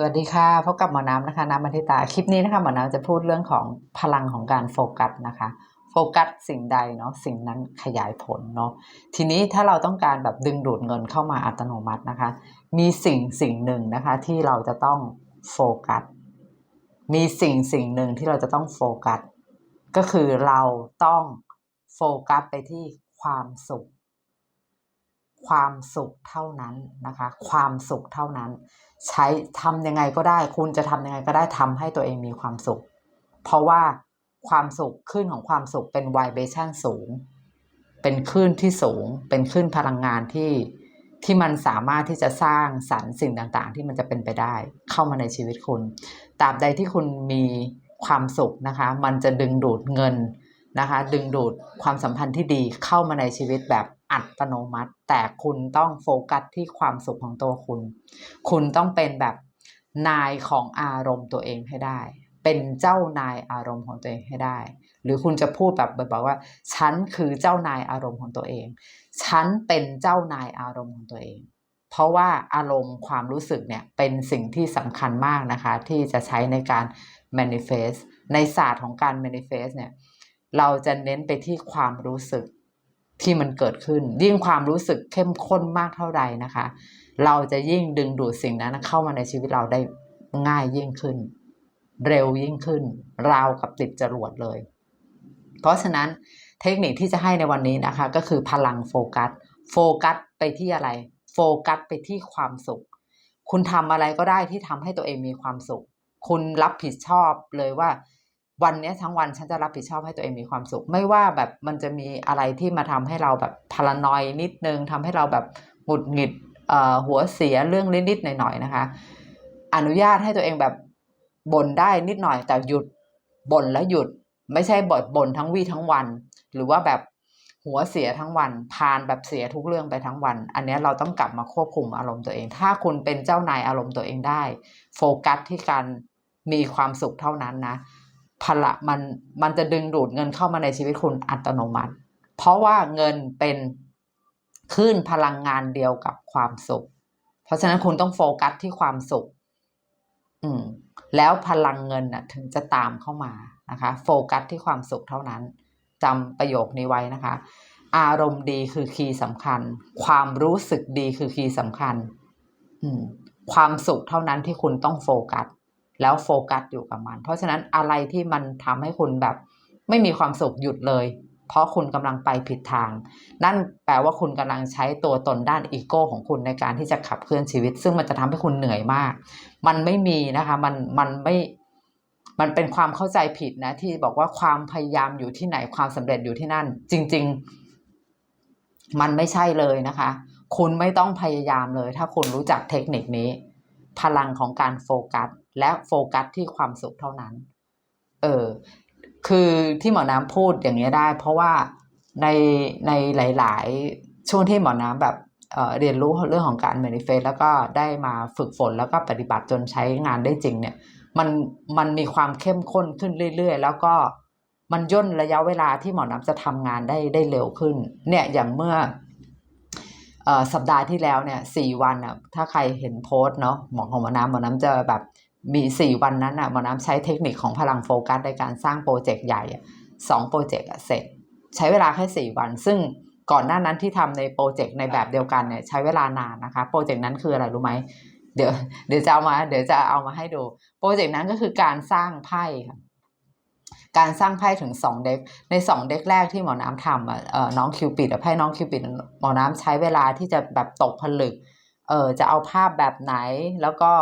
สวัสดีค่ะพบกับหมอน้ำนะคะน้ำมัทิตาคลิปนี้นะคะหมอน้ำจะพูดเรื่องของพลังของการโฟกัสนะคะโฟกัสสิ่งใดเนาะสิ่งนั้นขยายผลเนาะทีนี้ถ้าเราต้องการแบบดึงดูดเงินเข้ามาอัตโนมัตินะคะ มีสิ่งสิ่งหนึ่งนะคะที่เราจะต้องโฟกัสมีสิ่งสิ่งหนึ่งที่เราจะต้องโฟกัสก็คือเราต้องโฟกัสไปที่ความสุข ความสุขเท่านั้นนะคะ ความสุขเท่านั้น ใช้ทำยังไงก็ได้ คุณจะทำยังไงก็ได้ทำให้ตัวเองมีความสุข เพราะว่าความสุขขึ้นของความสุขเป็นไวเบชั่นสูง เป็นคลื่นที่สูง เป็นคลื่นพลังงานที่ที่มันสามารถที่จะสร้างสรรค์สิ่งต่างๆ ที่มันจะเป็นไปได้ เข้ามาในชีวิตคุณตราบใดที่คุณมีความสุขนะคะ มันจะดึงดูดเงินนะคะ ดึงดูดความสัมพันธ์ที่ดีเข้ามาในชีวิตแบบ อัตโนมัติ แต่คุณต้องโฟกัสที่ความสุขของตัวคุณ คุณต้องเป็นแบบนายของอารมณ์ตัวเองให้ได้ เป็นเจ้านายอารมณ์ของตัวเองให้ได้ หรือคุณจะพูดแบบบอกว่า ฉันคือเจ้านายอารมณ์ของตัวเอง ฉันเป็นเจ้านายอารมณ์ของตัวเอง เพราะว่าอารมณ์ความรู้สึกเนี่ยเป็นสิ่งที่สำคัญมากนะคะ ที่จะใช้ในการ manifest ในศาสตร์ของการ manifest เนี่ยเราจะเน้นไปที่ความรู้สึก ที่มันเกิดขึ้น ยิ่งความรู้สึกเข้มข้นมากเท่าใดนะคะ เราจะยิ่งดึงดูดสิ่งนั้นเข้ามาในชีวิตเราได้ง่ายยิ่งขึ้น เร็วยิ่งขึ้น ราวกับติดจรวดเลย เพราะฉะนั้นเทคนิคที่จะให้ในวันนี้นะคะ ก็คือพลังโฟกัส โฟกัสไปที่อะไร โฟกัสไปที่ความสุข คุณทำอะไรก็ได้ที่ทำให้ตัวเองมีความสุข คุณรับผิดชอบเลยว่า วันนี้ทั้งวันฉันจะรับผิดชอบให้ตัวเองมีความสุข ไม่ว่าแบบมันจะมีอะไรที่มาทำให้เราแบบพลานอยนิดนึงทำให้เราแบบหงุดหงิดหัวเสียเรื่องนิดๆหน่อยๆนะคะ อนุญาตให้ตัวเองแบบบ่นได้นิดหน่อยแต่หยุดบ่นแล้วหยุด ไม่ใช่บ่นบ่นทั้งวี่ทั้งวัน หรือว่าแบบหัวเสียทั้งวันพานแบบเสียทุกเรื่องไปทั้งวัน อันนี้เราต้องกลับมาควบคุมอารมณ์ตัวเอง ถ้าคุณเป็นเจ้านายอารมณ์ตัวเองได้ โฟกัสที่การมีความสุขเท่านั้นนะ พละมันมันจะดึงดูดเงินเข้ามาในชีวิตคุณอัตโนมัติ เพราะว่าเงินเป็นคลื่นพลังงานเดียวกับความสุข เพราะฉะนั้นคุณต้องโฟกัสที่ความสุข อืม แล้วพลังเงินน่ะ ถึงจะตามเข้ามานะคะ โฟกัสที่ความสุขเท่านั้นจำประโยคนี้ไว้นะคะ อารมณ์ดีคือคีย์สำคัญ ความรู้สึกดีคือคีย์สำคัญ อืม ความสุขเท่านั้นที่คุณต้องโฟกัส แล้วโฟกัสอยู่กับมัน เพราะฉะนั้นอะไรที่มันทำให้คุณแบบ ไม่มีความสุขหยุดเลย เพราะคุณกำลังไปผิดทาง นั่นแปลว่าคุณกำลังใช้ตัวตนด้านอีโก้ของคุณในการที่จะขับเคลื่อนชีวิต ซึ่งมันจะทำให้คุณเหนื่อยมาก มันไม่มีนะคะ มันมันไม่มันเป็นความเข้าใจผิดนะ ที่บอกว่าความพยายามอยู่ที่ไหนความสำเร็จอยู่ที่นั่น จริง ๆ มันไม่ใช่เลยนะคะ คุณไม่ต้องพยายามเลย ถ้าคุณรู้จักเทคนิคนี้ พลังของการโฟกัส และโฟกัสที่ความสุขเท่านั้น เออ คือที่หมอน้ำพูดอย่างนี้ได้ เพราะว่าในในหลาย ๆ ช่วงที่หมอน้ำแบบเเรียนรู้เรื่องของการ manifest แล้วก็ได้มาฝึกฝนแล้วก็ปฏิบัติจนใช้งานได้จริงเนี่ย มันมันมีความเข้มข้นขึ้นเรื่อย ๆ แล้วก็มันย่นระยะเวลาที่หมอน้ำจะทำงานได้ได้เร็วขึ้น เนี่ยอย่างเมื่อ สัปดาห์ที่แล้วเนี่ยสี่วันอะถ้าใครเห็นโพส์เนาะหมอของหมอน้ำหมอน้ำจะแบบมีสี่วันนั้นอะหมอน้ำใช้เทคนิคของพลังโฟกัสในการสร้างโปรเจกต์ใหญ่สองโปรเจกต์เสร็จ ใช้เวลาแค่สี่วัน ซึ่งก่อนหน้านั้นที่ทำในโปรเจกต์ในแบบเดียวกันเนี่ยใช้เวลานานนะคะโปรเจกต์นั้นคืออะไรรู้ไหมเดี๋ยวเดี๋ยวจะเอามาเดี๋ยวจะเอามาให้ดูโปรเจกต์นั้นก็คือการสร้างไพ่ค่ะ การสร้างไพ่ถึงสองเด็ก ในสองเด็กแรกที่หมอน้ำทำอะน้องคิวปิดไพ่น้องคิวปิดหมอน้ำใช้เวลาที่จะแบบตกผลึกเออจะเอาภาพแบบไหนแล้วก็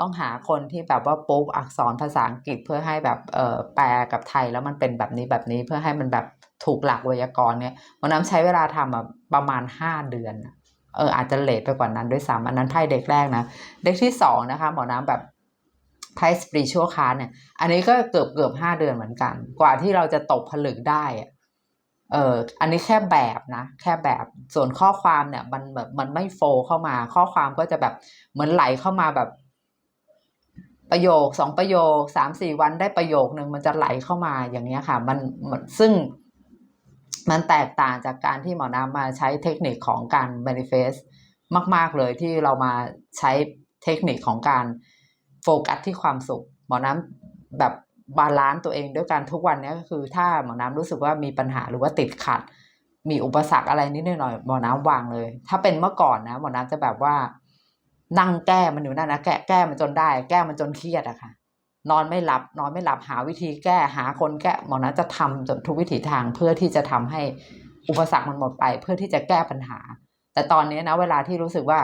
ต้องหาคนที่แบบว่าปุ๊บอักษรภาษาอังกฤษเพื่อให้แบบเออแปลกับไทยแล้วมันเป็นแบบนี้แบบนี้เพื่อให้มันแบบถูกหลักไวยากรณ์เนี่ยหมอน้ำใช้เวลาทำอะประมาณห้าเดือนเอออาจจะเลทไปกว่านั้นด้วยซ้ำอันนั้นไพ่เด็กแรกนะ เด็กที่สองนะคะหมอน้ำแบบ ไพ่สปริชัวคาร์เนี่ยอันนี้ก็เกือบเกือบห้าเดือนเหมือนกัน กว่าที่เราจะตกผลึกได้อะเอออันนี้แค่แบบนะ แค่แบบส่วนข้อความเนี่ย มันแบบมันไม่โฟเข้ามา ข้อความก็จะแบบเหมือนไหลเข้ามาแบบ ประโยคสองประโยคสามสี่วันได้ประโยคหนึ่งมันจะไหลเข้ามาอย่างเนี้ยค่ะ มันซึ่งมันแตกต่างจากการที่หมอน้ำมาใช้เทคนิคของการ manifest มาก ๆ เลยที่เรามาใช้เทคนิคของการ โฟกัสที่ความสุข หมอน้ำแบบบาลานซ์ตัวเองด้วยการทุกวันนี้ก็คือ ถ้าหมอน้ำรู้สึกว่ามีปัญหาหรือว่าติดขัด มีอุปสรรคอะไรนิดหน่อยหมอน้ำวางเลย ถ้าเป็นเมื่อก่อนนะ หมอน้ำจะแบบว่า นั่งแก้มันอยู่นั่นนะแก้แก้มันจนได้ แก้มันจนเครียดอะค่ะ นอนไม่หลับ นอนไม่หลับหาวิธีแก้หาคนแก้หมอน้ำจะทำจนทุกวิถีทางเพื่อที่จะทำให้อุปสรรคมันหมดไป เพื่อที่จะแก้ปัญหา แต่ตอนนี้นะ เวลาที่รู้สึกว่า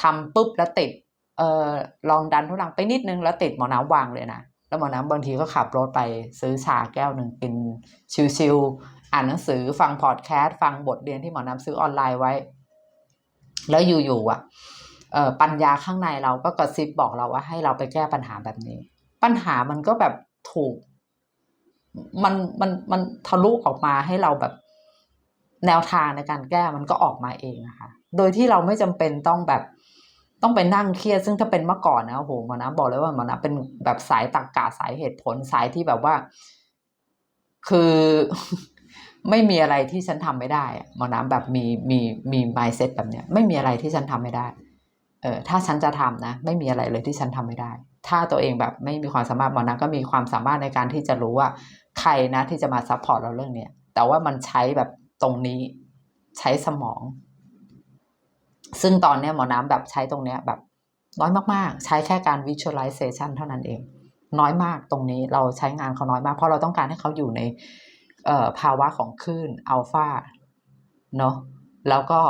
ทำปุ๊บแล้วติด เออลองดันทุลังไปนิดนึงแล้วติดหมอน้ำวางเลยนะแล้วหมอน้ำบางทีก็ขับรถไปซื้อชาแก้วหนึ่งกินชิวๆอ่านหนังสือฟังพอดแคสต์ฟังบทเรียนที่หมอน้ำซื้อออนไลน์ไว้ แล้วอยู่ๆอะเออปัญญาข้างในเราก็กระซิบบอกเราว่าให้เราไปแก้ปัญหาแบบนี้ ปัญหามันก็แบบถูก มันมันมันทะลุออกมาให้เราแบบแนวทางในการแก้มันก็ออกมาเองอะคะ โดยที่เราไม่จำเป็นต้องแบบ ต้องไปนั่งเครียดซึ่งถ้าเป็นเมื่อก่อนนะโอ้โหหมอน้ำบอกเลยว่าหมอน้ำเป็นแบบสายตรรกกะสายเหตุผลสายที่แบบว่า คือไม่มีอะไรที่ฉันทำไม่ได้หมอน้ำแบบมีมีมี mindset แบบเนี้ย ไม่มีอะไรที่ฉันทำไม่ได้ เออถ้าฉันจะทำนะ ไม่มีอะไรเลยที่ฉันทำไม่ได้ ถ้าตัวเองแบบไม่มีความสามารถหมอน้ำก็มีความสามารถในการที่จะรู้ว่า ใครนะที่จะมาซัพพอร์ตเราเรื่องเนี้ยแต่ว่ามันใช้แบบตรงนี้ใช้สมอง ซึ่งตอนนี้หมอน้ำแบบใช้ตรงเนี้ยแบบน้อยมากๆ ใช้แค่การ visualization เท่านั้นเอง น้อยมากตรงนี้เราใช้งานเขาน้อยมาก เพราะเราต้องการให้เขาอยู่ในภาวะของคลื่นอัลฟาเนาะแล้วก็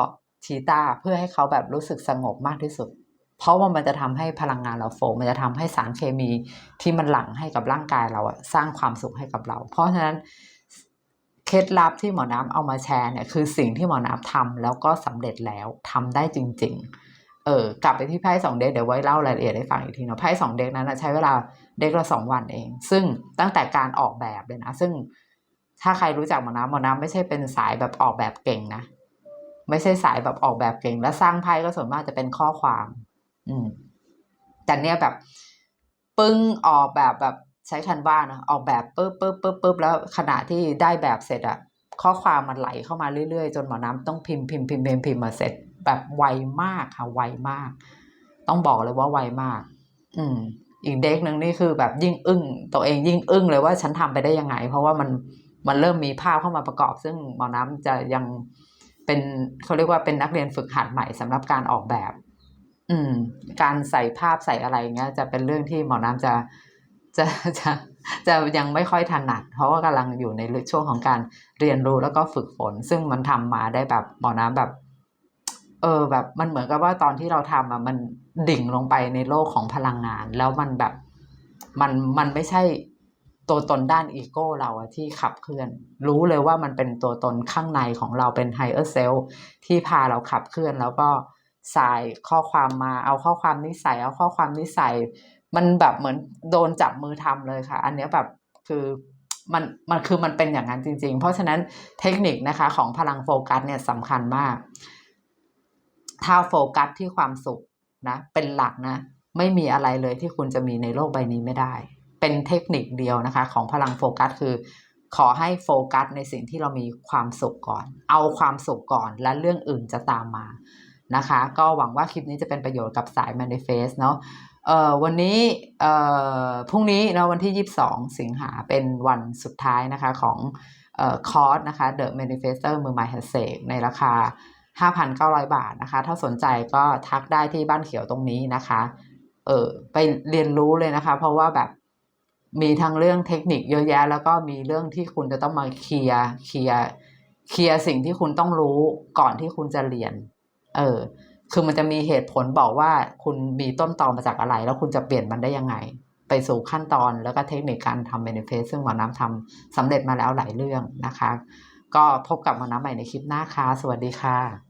ชีตาเพื่อให้เขาแบบรู้สึกสงบมากที่สุด เพราะว่ามันจะทำให้พลังงานเราโฟมันจะทำให้สารเคมีที่มันหลั่งให้กับร่างกายเราสร้างความสุขให้กับเรา เพราะฉะนั้น เคล็ดลับที่หมอน้ำเอามาแชร์เนี่ยคือสิ่งที่หมอน้ำทำแล้วก็สำเร็จแล้วทำได้จริง ๆ เออกลับไปที่ไพ่สองเด็กเดี๋ยวไว้เล่ารายละเอียดให้ฟังอีกทีเนาะไพ่สองเด็กนั้นใช้เวลาเด็กละสองวันเอง ซึ่งตั้งแต่การออกแบบเลยนะซึ่งถ้าใครรู้จักหมอน้ำหมอน้ำไม่ใช่เป็นสายแบบออกแบบเก่งนะไม่ใช่สายแบบออกแบบเก่ง และสร้างไพ่ก็ส่วนมากจะเป็นข้อความ อืมแต่เนี้ยแบบ ปึ้งออกแบบแบบ ใช้คันว่านะออกแบบปุ๊บปุ๊บปุ๊บปุ๊บแล้วขณะที่ได้แบบเสร็จอะข้อความมันไหลเข้ามาเรื่อยๆ จนหมอน้ำต้องพิมพ์พิมพ์พิมพ์พิมพ์พิมพ์มาเสร็จ แบบไวมากค่ะไวมาก ต้องบอกเลยว่าไวมาก อืม อีกเด็กหนึ่งนี่คือแบบยิ่งอึ้ง ตัวเองยิ่งอึ้งเลยว่าฉันทำไปได้ยังไง เพราะว่ามันมันเริ่มมีภาพเข้ามาประกอบ ซึ่งหมอน้ำจะยังเป็นเขาเรียกว่าเป็นนักเรียนฝึกหัดใหม่สำหรับการออกแบบ อืม การใส่ภาพใส่อะไรเงี้ยจะเป็นเรื่องที่หมอน้ำจะ จะจะจะยังไม่ค่อยถนัด เพราะว่ากำลังอยู่ในช่วงของการเรียนรู้แล้วก็ฝึกฝน ซึ่งมันทำมาได้แบบหมอน้ำแบบ เออ แบบมันเหมือนกับว่าตอนที่เราทำอะมันดิ่งลงไปในโลกของพลังงาน แล้วมันแบบมันมันไม่ใช่ตัวตนด้านอีโก้เราอะที่ขับเคลื่อน รู้เลยว่ามันเป็นตัวตนข้างในของเราเป็นไฮเออร์เซลที่พาเราขับเคลื่อนแล้วก็ใส่ข้อความมาเอาข้อความนี้ใส่เอาข้อความนี้ใส่ มันแบบเหมือนโดนจับมือทำเลยค่ะ อันเนี้ยแบบคือมันมันคือมันเป็นอย่างนั้นจริง ๆ เพราะฉะนั้นเทคนิคนะคะของพลังโฟกัสเนี่ยสำคัญมาก ถ้าโฟกัสที่ความสุขนะ เป็นหลักนะ ไม่มีอะไรเลยที่คุณจะมีในโลกใบนี้ไม่ได้ เป็นเทคนิคเดียวนะคะ ของพลังโฟกัสคือ ขอให้โฟกัสในสิ่งที่เรามีความสุขก่อน เอาความสุขก่อนและเรื่องอื่นจะตามมานะคะ ก็หวังว่าคลิปนี้จะเป็นประโยชน์กับสาย manifest เนาะ เอ่อวันนี้เอ่อพรุ่งนี้นะวันที่ 22 สิงหาเป็นวันสุดท้ายนะคะของเอ่อคอร์สนะคะ The Manifestor มือใหม่หัดเสกในราคา 5,900 บาทนะคะ ถ้าสนใจก็ทักได้ที่บ้านเขียวตรงนี้นะคะ เออไปเรียนรู้เลยนะคะ เพราะว่าแบบมีทั้งเรื่องเทคนิคเยอะแยะ แล้วก็มีเรื่องที่คุณจะต้องมาเคลียร์เคลียร์เคลียร์สิ่งที่คุณต้องรู้ก่อนที่คุณจะเรียน เออ คือมันจะมีเหตุผลบอกว่าคุณมีต้นตอมาจากอะไร แล้วคุณจะเปลี่ยนมันได้ยังไง ไปสู่ขั้นตอนแล้วก็เทคนิคการทำเมนูเทสซึ่งหมอน้ำทำสำเร็จมาแล้วหลายเรื่องนะคะ ก็พบกับหมอน้ำใหม่ในคลิปหน้าค่ะสวัสดีค่ะ